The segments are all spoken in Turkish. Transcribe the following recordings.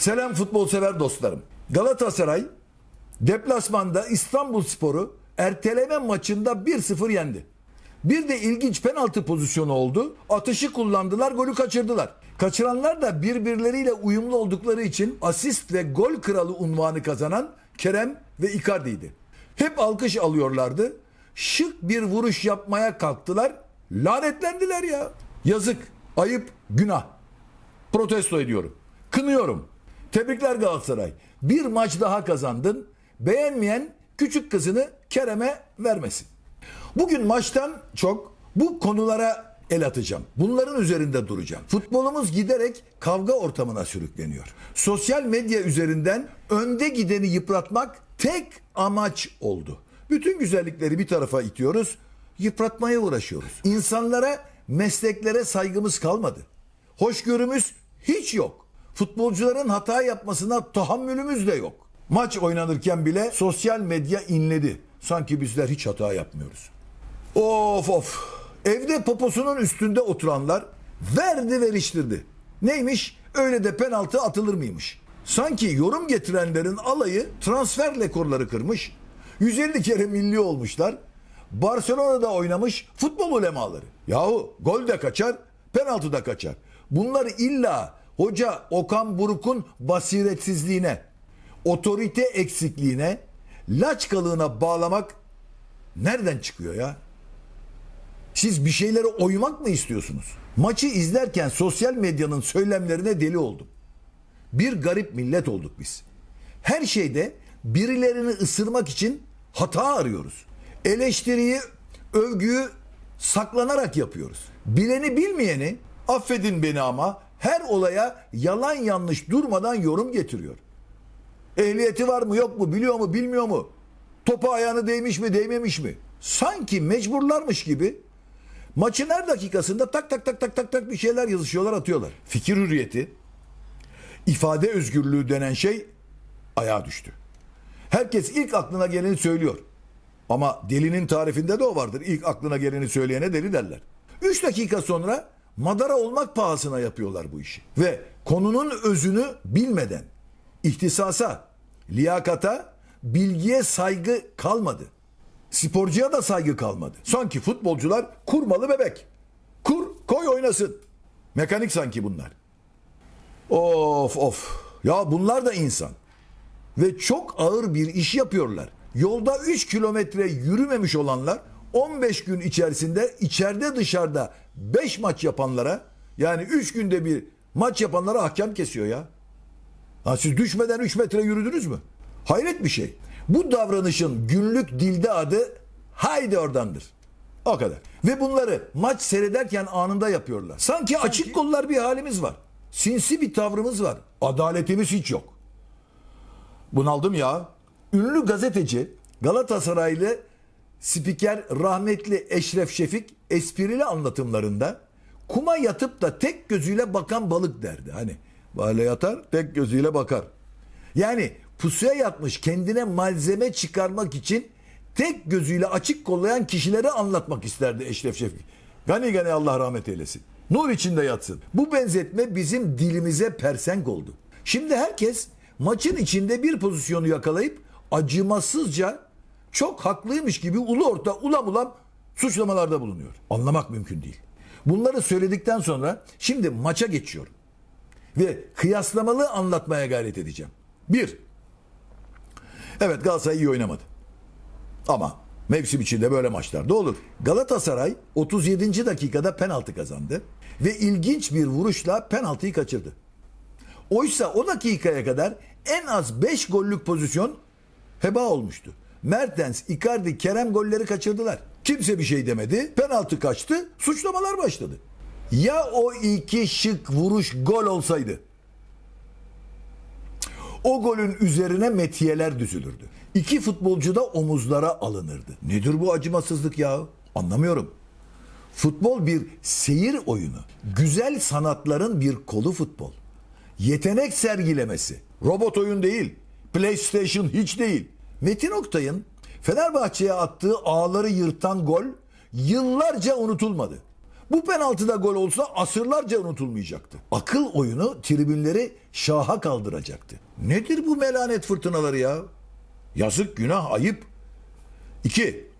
Selam futbol sever dostlarım. Galatasaray deplasmanda İstanbul Sporu erteleme maçında 1-0 yendi. Bir de ilginç penaltı pozisyonu oldu. Atışı kullandılar, golü kaçırdılar. Kaçıranlar da birbirleriyle uyumlu oldukları için asist ve gol kralı unvanı kazanan Kerem ve Icardi'ydi. Hep alkış alıyorlardı. Şık bir vuruş yapmaya kalktılar. Lanetlendiler ya. Yazık, ayıp, günah protesto ediyorum. Kınıyorum. Tebrikler Galatasaray. Bir maç daha kazandın. Beğenmeyen küçük kızını Kerem'e vermesin. Bugün maçtan çok bu konulara el atacağım. Bunların üzerinde duracağım. Futbolumuz giderek kavga ortamına sürükleniyor. Sosyal medya üzerinden önde gideni yıpratmak tek amaç oldu. Bütün güzellikleri bir tarafa itiyoruz, yıpratmaya uğraşıyoruz. İnsanlara, mesleklere saygımız kalmadı. Hoşgörümüz hiç yok. Futbolcuların hata yapmasına tahammülümüz de yok. Maç oynanırken bile sosyal medya inledi. Sanki bizler hiç hata yapmıyoruz. Of of. Evde poposunun üstünde oturanlar verdi veriştirdi. Neymiş? Öyle de penaltı atılır mıymış? Sanki yorum getirenlerin alayı transfer rekorları kırmış. 150 kere milli olmuşlar. Barcelona'da oynamış futbol ulemaları. Yahu gol de kaçar, penaltı da kaçar. Bunları illa hoca Okan Buruk'un basiretsizliğine, otorite eksikliğine, laçkalığına bağlamak nereden çıkıyor ya? Siz bir şeylere oymak mı istiyorsunuz? Maçı izlerken sosyal medyanın söylemlerine deli oldum. Bir garip millet olduk biz. Her şeyde birilerini ısırmak için hata arıyoruz. Eleştiriyi, övgüyü saklanarak yapıyoruz. Bileni bilmeyeni, affedin beni ama her olaya yalan yanlış durmadan yorum getiriyor. Ehliyeti var mı yok mu biliyor mu bilmiyor mu? Topa ayağını değmiş mi değmemiş mi? Sanki mecburlarmış gibi maçın her dakikasında tak tak tak tak tak tak bir şeyler yazışıyorlar atıyorlar. Fikir hürriyeti, ifade özgürlüğü denen şey ayağa düştü. Herkes ilk aklına geleni söylüyor. Ama delinin tarifinde de o vardır. İlk aklına geleni söyleyene deli derler. Üç dakika sonra madara olmak pahasına yapıyorlar bu işi. Ve konunun özünü bilmeden ihtisasa, liyakata, bilgiye saygı kalmadı. Sporcuya da saygı kalmadı. Sanki futbolcular kurmalı bebek. Kur, koy oynasın. Mekanik sanki bunlar. Of of. Ya bunlar da insan. Ve çok ağır bir iş yapıyorlar. Yolda 3 kilometre yürümemiş olanlar 15 gün içerisinde içeride dışarıda 5 maç yapanlara yani 3 günde bir maç yapanlara hakem kesiyor ya. Ha siz düşmeden 3 metre yürüdünüz mü? Hayret bir şey. Bu davranışın günlük dilde adı haydi oradandır. O kadar. Ve bunları maç seyrederken anında yapıyorlar. Sanki açık kollar bir halimiz var. Sinsi bir tavrımız var. Adaletimiz hiç yok. Bunaldım ya. Ünlü gazeteci Galatasaraylı spiker rahmetli Eşref Şefik esprili anlatımlarında kuma yatıp da tek gözüyle bakan balık derdi. Hani böyle yatar tek gözüyle bakar. Yani pusuya yatmış kendine malzeme çıkarmak için tek gözüyle açık kollayan kişileri anlatmak isterdi Eşref Şefik. Gani gani Allah rahmet eylesin. Nur içinde yatsın. Bu benzetme bizim dilimize persenk oldu. Şimdi herkes maçın içinde bir pozisyonu yakalayıp acımasızca çok haklıymış gibi ulu orta ulam ulam suçlamalarda bulunuyor. Anlamak mümkün değil. Bunları söyledikten sonra şimdi maça geçiyorum. Ve kıyaslamalı anlatmaya gayret edeceğim. Bir, evet Galatasaray iyi oynamadı. Ama mevsim içinde böyle maçlarda olur. Galatasaray 37. dakikada penaltı kazandı ve ilginç bir vuruşla penaltıyı kaçırdı. Oysa o dakikaya kadar en az 5 gollük pozisyon heba olmuştu. Mertens, Icardi, Kerem golleri kaçırdılar. Kimse bir şey demedi. Penaltı kaçtı. Suçlamalar başladı. Ya o iki şık vuruş gol olsaydı? O golün üzerine metiyeler düzülürdü. İki futbolcu da omuzlara alınırdı. Nedir bu acımasızlık ya? Anlamıyorum. Futbol bir seyir oyunu. Güzel sanatların bir kolu futbol. Yetenek sergilemesi. Robot oyun değil. PlayStation hiç değil. Metin Oktay'ın Fenerbahçe'ye attığı ağları yırtan gol yıllarca unutulmadı. Bu penaltıda gol olsa asırlarca unutulmayacaktı. Akıl oyunu tribünleri şaha kaldıracaktı. Nedir bu melanet fırtınaları ya? Yazık, günah, ayıp. 2.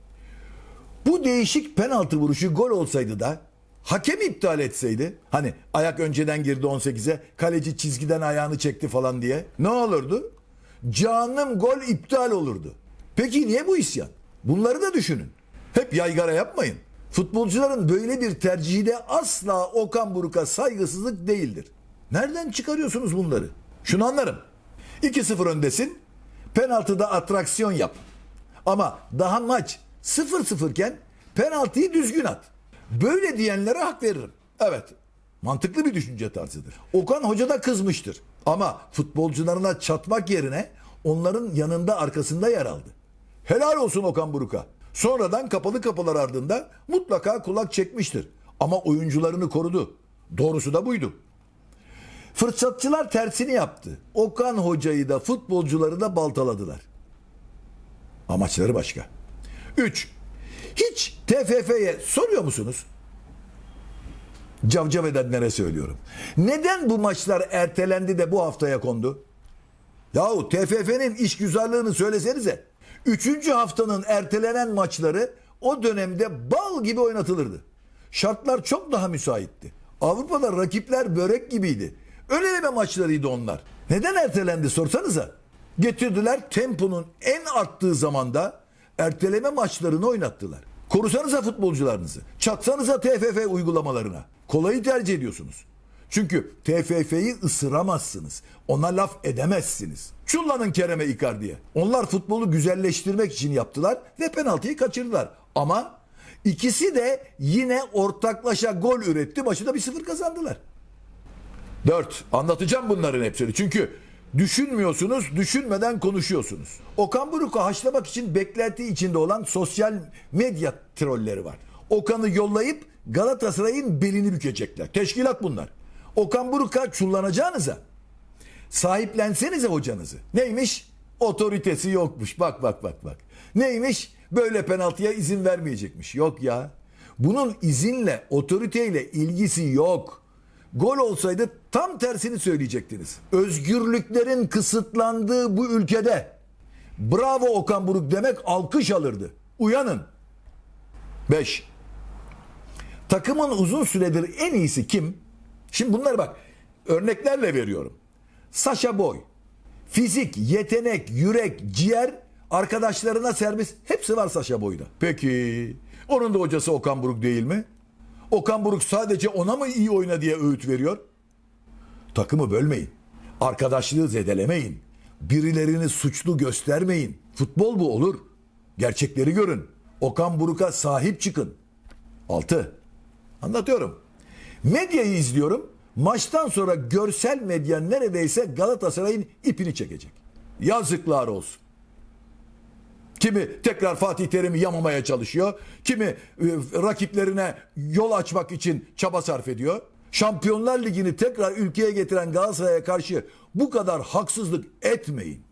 Bu değişik penaltı vuruşu gol olsaydı da hakem iptal etseydi hani ayak önceden girdi 18'e kaleci çizgiden ayağını çekti falan diye ne olurdu? Canım gol iptal olurdu. Peki niye bu isyan? Bunları da düşünün. Hep yaygara yapmayın. Futbolcuların böyle bir tercihi de asla Okan Buruk'a saygısızlık değildir. Nereden çıkarıyorsunuz bunları? Şunu anlarım. 2-0 öndesin. Penaltıda atraksiyon yap. Ama daha maç 0-0 iken penaltıyı düzgün at. Böyle diyenlere hak veririm. Evet. Mantıklı bir düşünce tarzıdır. Okan Hoca da kızmıştır. Ama futbolcularına çatmak yerine onların yanında arkasında yer aldı. Helal olsun Okan Buruk'a. Sonradan kapalı kapılar ardında mutlaka kulak çekmiştir. Ama oyuncularını korudu. Doğrusu da buydu. Fırsatçılar tersini yaptı. Okan Hoca'yı da futbolcuları da baltaladılar. Amaçları başka. 3. Hiç TFF'ye soruyor musunuz? Cavcav edenlere söylüyorum. Neden bu maçlar ertelendi de bu haftaya kondu? Yahu TFF'nin işgüzarlığını söylesenize. Üçüncü haftanın ertelenen maçları o dönemde bal gibi oynatılırdı. Şartlar çok daha müsaitti. Avrupa'da rakipler börek gibiydi. Öneleme maçlarıydı onlar. Neden ertelendi sorsanıza. Getirdiler temponun en arttığı zamanda erteleme maçlarını oynattılar. Korusanıza futbolcularınızı. Çatsanıza TFF uygulamalarına. Kolayı tercih ediyorsunuz. Çünkü TFF'yi ısıramazsınız. Ona laf edemezsiniz. Çullanın Kerem'e Icardi'ye. Onlar futbolu güzelleştirmek için yaptılar ve penaltıyı kaçırdılar. Ama ikisi de yine ortaklaşa gol üretti. Maçı da bir sıfır kazandılar. 4. Anlatacağım bunların hepsini. Çünkü düşünmüyorsunuz, düşünmeden konuşuyorsunuz. Okan Buruk'u haşlamak için beklenti içinde olan sosyal medya trolleri var. Okan'ı yollayıp Galatasaray'ın belini bükecekler. Teşkilat bunlar. Okan Buruk'a çullanacağınıza sahiplensenize hocanızı. Neymiş? Otoritesi yokmuş. Bak bak bak bak. Neymiş? Böyle penaltıya izin vermeyecekmiş. Yok ya. Bunun izinle, otoriteyle ilgisi yok. Gol olsaydı tam tersini söyleyecektiniz. Özgürlüklerin kısıtlandığı bu ülkede bravo Okan Buruk demek alkış alırdı. Uyanın. 5. Takımın uzun süredir en iyisi kim? Şimdi bunları bak örneklerle veriyorum. Sasha Boy. Fizik, yetenek, yürek, ciğer arkadaşlarına serbest hepsi var Sasha Boy'da. Peki onun da hocası Okan Buruk değil mi? Okan Buruk sadece ona mı iyi oyna diye öğüt veriyor? Takımı bölmeyin. Arkadaşlığı zedelemeyin. Birilerini suçlu göstermeyin. Futbol bu olur. Gerçekleri görün. Okan Buruk'a sahip çıkın. 6. Anlatıyorum. Medyayı izliyorum. Maçtan sonra görsel medya neredeyse Galatasaray'ın ipini çekecek. Yazıklar olsun. Kimi tekrar Fatih Terim'i yamamaya çalışıyor. Kimi e, rakiplerine yol açmak için çaba sarf ediyor. Şampiyonlar Ligi'ni tekrar ülkeye getiren Galatasaray'a karşı bu kadar haksızlık etmeyin.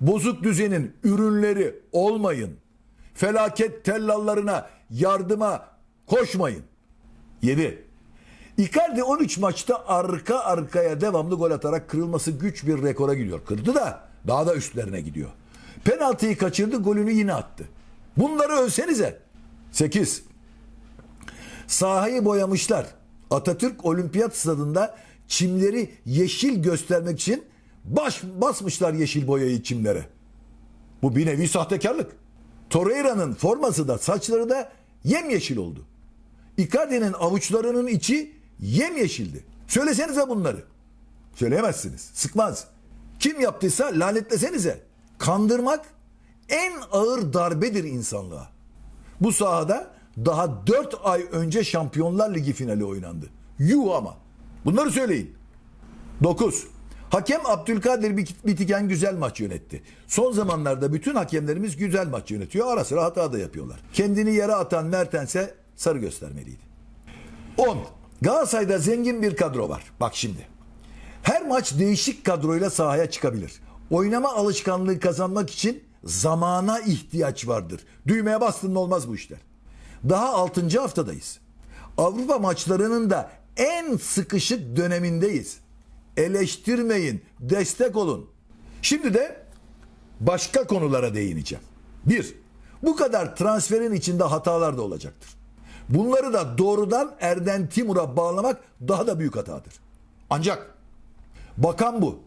Bozuk düzenin ürünleri olmayın. Felaket tellallarına yardıma koşmayın. 7. Icardi 13 maçta arka arkaya devamlı gol atarak kırılması güç bir rekora gidiyor. Kırdı da daha da üstlerine gidiyor. Penaltıyı kaçırdı, golünü yine attı. Bunları ölsenize. 8. Sahayı boyamışlar. Atatürk Olimpiyat Stadında çimleri yeşil göstermek için baş basmışlar yeşil boyayı çimlere. Bu bir nevi sahtekarlık. Torreira'nın forması da saçları da yemyeşil oldu. Icardi'nin avuçlarının içi yemyeşildi. Söylesenize bunları. Söyleyemezsiniz. Sıkmaz. Kim yaptıysa lanetlesenize. Kandırmak en ağır darbedir insanlığa. Bu sahada daha 4 ay önce Şampiyonlar Ligi finali oynandı. Yuh ama. Bunları söyleyin. 9. Hakem Abdülkadir Bitiken güzel maç yönetti. Son zamanlarda bütün hakemlerimiz güzel maç yönetiyor. Ara sıra hata da yapıyorlar. Kendini yere atan Mertens'e sarı göstermeliydi. 10. Galatasaray'da zengin bir kadro var. Bak şimdi. Her maç değişik kadroyla sahaya çıkabilir. Oynama alışkanlığı kazanmak için zamana ihtiyaç vardır. Düğmeye bastın olmaz bu işler. Daha 6. haftadayız. Avrupa maçlarının da en sıkışık dönemindeyiz. Eleştirmeyin, destek olun. Şimdi de başka konulara değineceğim. Bir, bu kadar transferin içinde hatalar da olacaktır. Bunları da doğrudan Erden Timur'a bağlamak daha da büyük hatadır. Ancak bakan bu.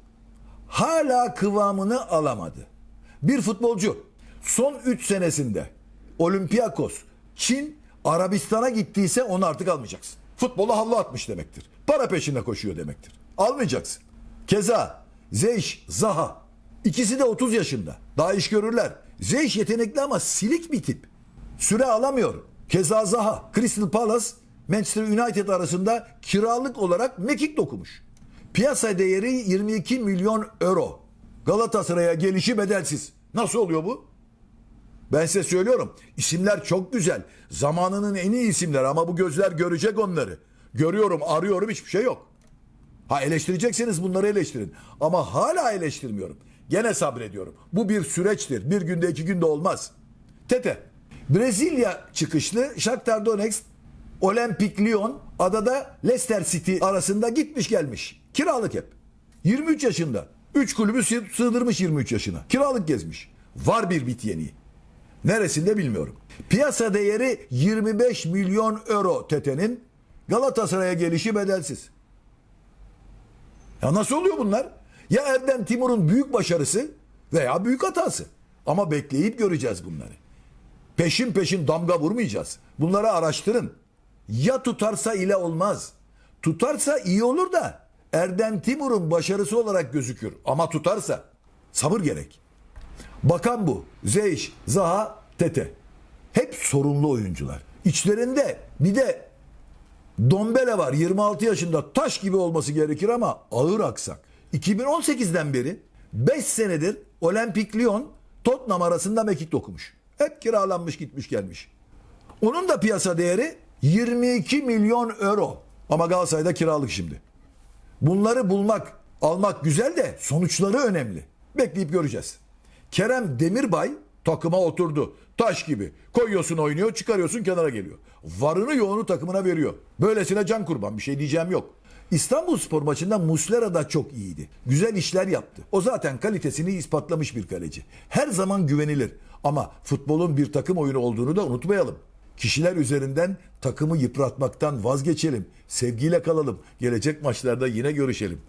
Hala kıvamını alamadı. Bir futbolcu son 3 senesinde Olympiakos, Çin, Arabistan'a gittiyse onu artık almayacaksın. Futbola havlu atmış demektir. Para peşinde koşuyor demektir. Almayacaksın. Keza Zeyş, Zaha ikisi de 30 yaşında. Daha iş görürler. Zeyş yetenekli ama silik bir tip. Süre alamıyor. Keza Zaha, Crystal Palace, Manchester United arasında kiralık olarak mekik dokumuş. Piyasa değeri 22 milyon euro. Galatasaray'a gelişi bedelsiz. Nasıl oluyor bu? Ben size söylüyorum. İsimler çok güzel. Zamanının en iyi isimler ama bu gözler görecek onları. Görüyorum, arıyorum hiçbir şey yok. Ha eleştirecekseniz bunları eleştirin. Ama hala eleştirmiyorum. Gene sabrediyorum. Bu bir süreçtir. Bir günde iki günde olmaz. Tete. Brezilya çıkışlı Shakhtar Donetsk Olympic Lyon adada Leicester City arasında gitmiş gelmiş. Kiralık hep. 23 yaşında. 3 kulübü sığ- sığdırmış 23 yaşına. Kiralık gezmiş. Var bir bit yeniği. Neresinde bilmiyorum. Piyasa değeri 25 milyon euro Tete'nin Galatasaray'a gelişi bedelsiz. Ya nasıl oluyor bunlar? Ya Erdem Timur'un büyük başarısı veya büyük hatası. Ama bekleyip göreceğiz bunları. Peşin peşin damga vurmayacağız. Bunları araştırın. Ya tutarsa ile olmaz. Tutarsa iyi olur da Erdem Timur'un başarısı olarak gözükür. Ama tutarsa sabır gerek. Bakan bu. Zeyş, Zaha, Tete. Hep sorunlu oyuncular. İçlerinde bir de Dombele var 26 yaşında taş gibi olması gerekir ama ağır aksak. 2018'den beri 5 senedir Olimpik Lyon Tottenham arasında mekik dokumuş. Hep kiralanmış gitmiş gelmiş. Onun da piyasa değeri 22 milyon euro. Ama Galatasaray'da kiralık şimdi. Bunları bulmak, almak güzel de sonuçları önemli. Bekleyip göreceğiz. Kerem Demirbay takıma oturdu. Taş gibi. Koyuyorsun oynuyor, çıkarıyorsun kenara geliyor. Varını yoğunu takımına veriyor. Böylesine can kurban bir şey diyeceğim yok. İstanbul Spor maçında Muslera da çok iyiydi. Güzel işler yaptı. O zaten kalitesini ispatlamış bir kaleci. Her zaman güvenilir. Ama futbolun bir takım oyunu olduğunu da unutmayalım. Kişiler üzerinden takımı yıpratmaktan vazgeçelim. Sevgiyle kalalım. Gelecek maçlarda yine görüşelim.